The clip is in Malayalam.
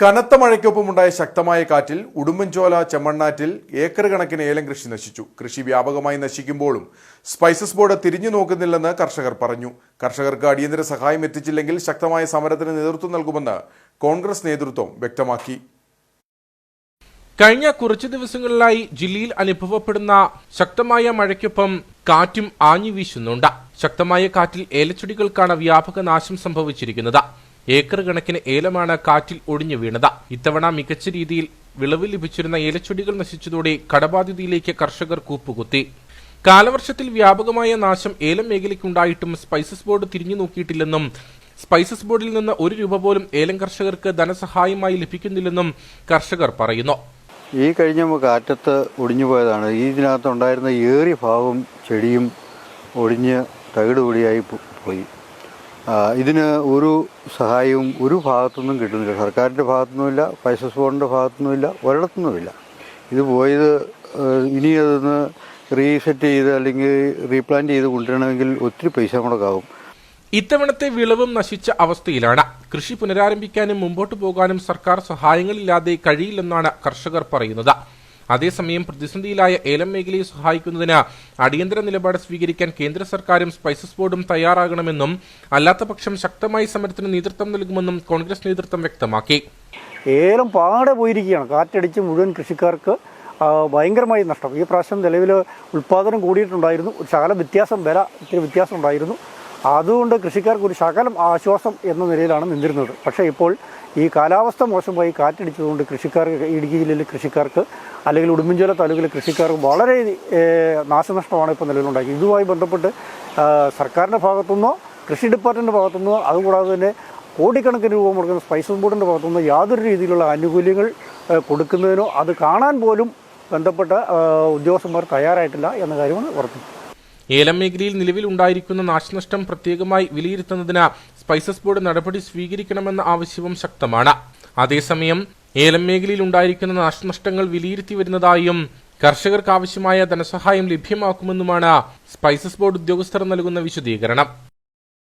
കനത്ത മഴയ്ക്കൊപ്പമുണ്ടായ ശക്തമായ കാറ്റിൽ ഉടുമ്പൻചോല ചെമ്മണ്ണാറ്റിൽ ഏക്കർ കണക്കിന് ഏലം കൃഷി നശിച്ചു. കൃഷി വ്യാപകമായി നശിക്കുമ്പോഴും സ്പൈസസ് ബോർഡ് തിരിഞ്ഞു നോക്കുന്നില്ലെന്ന് കർഷകർ പറഞ്ഞു. കർഷകർക്ക് അടിയന്തര സഹായം എത്തിച്ചില്ലെങ്കിൽ ശക്തമായ സമരത്തിന് നേതൃത്വം നൽകുമെന്ന് കോൺഗ്രസ് നേതൃത്വം വ്യക്തമാക്കി. കഴിഞ്ഞ കുറച്ചു ദിവസങ്ങളിലായി ജില്ലയിൽ അനുഭവപ്പെടുന്ന ശക്തമായ മഴയ്ക്കൊപ്പം കാറ്റും ആഞ്ഞു വീശുന്നുണ്ട് ശക്തമായ കാറ്റിൽ ഏലച്ചെടികൾക്കാണ് വ്യാപക നാശം സംഭവിച്ചിരിക്കുന്നത്. ഏക്കർ കണക്കിന് ഏലമാണ് കാറ്റിൽ ഒടിഞ്ഞു വീണത്. ഇത്തവണ മികച്ച രീതിയിൽ വിളവ് ലഭിച്ചിരുന്ന ഏലച്ചെടികൾ നശിച്ചതോടെ കടബാധ്യതയിലേക്ക് കർഷകർ കൂപ്പുകുത്തി. കാലവർഷത്തിൽ വ്യാപകമായ നാശം ഏലം മേഖലയ്ക്കുണ്ടായിട്ടും സ്പൈസസ് ബോർഡ് തിരിഞ്ഞു നോക്കിയിട്ടില്ലെന്നും സ്പൈസസ് ബോർഡിൽ നിന്ന് ഒരു രൂപ പോലും ഏലം കർഷകർക്ക് ധനസഹായമായി ലഭിക്കുന്നില്ലെന്നും കർഷകർ പറയുന്നു. ഈ കഴിഞ്ഞ കാറ്റത്ത് ഒടിഞ്ഞു പോയതാണ്. ഈ ഇതിനകത്ത് ഉണ്ടായിരുന്ന ഏറിയ ഭാഗം ചെടിയും ഒടിഞ്ഞ് തകിടുപൊടിയായി പോയി. ഇതിന് ഒരു സഹായവും ഒരു ഭാഗത്തുനിന്നും കിട്ടുന്നില്ല. സർക്കാരിന്റെ ഭാഗത്തുനിന്നുമില്ല പൈസസ് ബോർഡിന്റെ ഭാഗത്തുനിന്നുമില്ല ഒരിടത്തുനിന്നുമില്ല. ഇത് പോയത് ഇനി അതൊന്ന് റീസെറ്റ് ചെയ്ത് അല്ലെങ്കിൽ റീപ്ലാന്റ് ചെയ്ത് കൊണ്ടുവരണമെങ്കിൽ ഒത്തിരി പൈസ മുടക്കാവും ഇത്തവണത്തെ വിളവും നശിച്ച അവസ്ഥയിലാണ്. കൃഷി പുനരാരംഭിക്കാനും മുമ്പോട്ട് പോകാനും സർക്കാർ സഹായങ്ങളില്ലാതെ കഴിയില്ലെന്നാണ് കർഷകർ പറയുന്നത്. അതേസമയം പ്രതിസന്ധിയിലായ ഏലം മേഖലയെ സഹായിക്കുന്നതിന് അടിയന്തര നിലപാട് സ്വീകരിക്കാൻ കേന്ദ്ര സർക്കാരും സ്പൈസസ് ബോർഡും തയ്യാറാകണമെന്നും അല്ലാത്തപക്ഷം ശക്തമായ സമരത്തിന് നേതൃത്വം നൽകുമെന്നും കോൺഗ്രസ് നേതൃത്വം വ്യക്തമാക്കി. ഏലം പാടെ പോയിരിക്കുകയാണ്. കാറ്റടിച്ച് മുഴുവൻ കൃഷിക്കാർക്ക് ഭയങ്കരമായി നഷ്ടം. ഈ പ്രാവശ്യം നിലവിൽ ഉൽപ്പാദനം കൂടിയിട്ടുണ്ടായിരുന്നു. ശകലം വ്യത്യാസം വില ഇത്തിരി വ്യത്യാസം ഉണ്ടായിരുന്നു. അതുകൊണ്ട് കൃഷിക്കാർക്ക് ഒരു ശകലം ആശ്വാസം എന്ന നിലയിലാണ് നിന്നിരുന്നത്. പക്ഷേ ഇപ്പോൾ ഈ കാലാവസ്ഥ മോശമായി കാറ്റടിച്ചതുകൊണ്ട് കൃഷിക്കാർക്ക് ഇടുക്കി ജില്ലയിലെ കൃഷിക്കാർക്ക് അല്ലെങ്കിൽ ഉടുമ്പൻചോല താലൂക്കിലെ കൃഷിക്കാർക്ക് വളരെ നാശനഷ്ടമാണ് ഇപ്പോൾ നിലവിലുണ്ടാക്കി ഇതുമായി ബന്ധപ്പെട്ട് സർക്കാരിന്റെ ഭാഗത്തുനിന്നോ കൃഷി ഡിപ്പാർട്ട്മെന്റ് ഭാഗത്തുനിന്നോ അതുകൂടാതെ തന്നെ കോടിക്കണക്കിന് രൂപ മുടക്കുന്ന സ്പൈസസ് ബോർഡിന്റെ ഭാഗത്തുനിന്ന് യാതൊരു രീതിയിലുള്ള ആനുകൂല്യങ്ങൾ കൊടുക്കുന്നതിനോ അത് കാണാൻ പോലും ബന്ധപ്പെട്ട ഉദ്യോഗസ്ഥന്മാർ തയ്യാറായിട്ടില്ല എന്ന കാര്യമാണ് ഉറപ്പിക്കുന്നത് ഏലം മേഖലയിൽ നിലവിൽ ഉണ്ടായിരിക്കുന്ന നാശനഷ്ടം പ്രത്യേകമായി വിലയിരുത്തുന്നതിന് സ്പൈസസ് ബോർഡ് നടപടി സ്വീകരിക്കണമെന്ന ആവശ്യവും ശക്തമാണ്. അതേസമയം ഏലം മേഖലയിൽ ഉണ്ടായിരിക്കുന്ന നാശനഷ്ടങ്ങൾ വിലയിരുത്തി വരുന്നതായും കർഷകർക്ക് ആവശ്യമായ ധനസഹായം ലഭ്യമാക്കുമെന്നുമാണ് സ്പൈസസ് ബോർഡ് ഉദ്യോഗസ്ഥർ നൽകുന്ന വിശദീകരണം.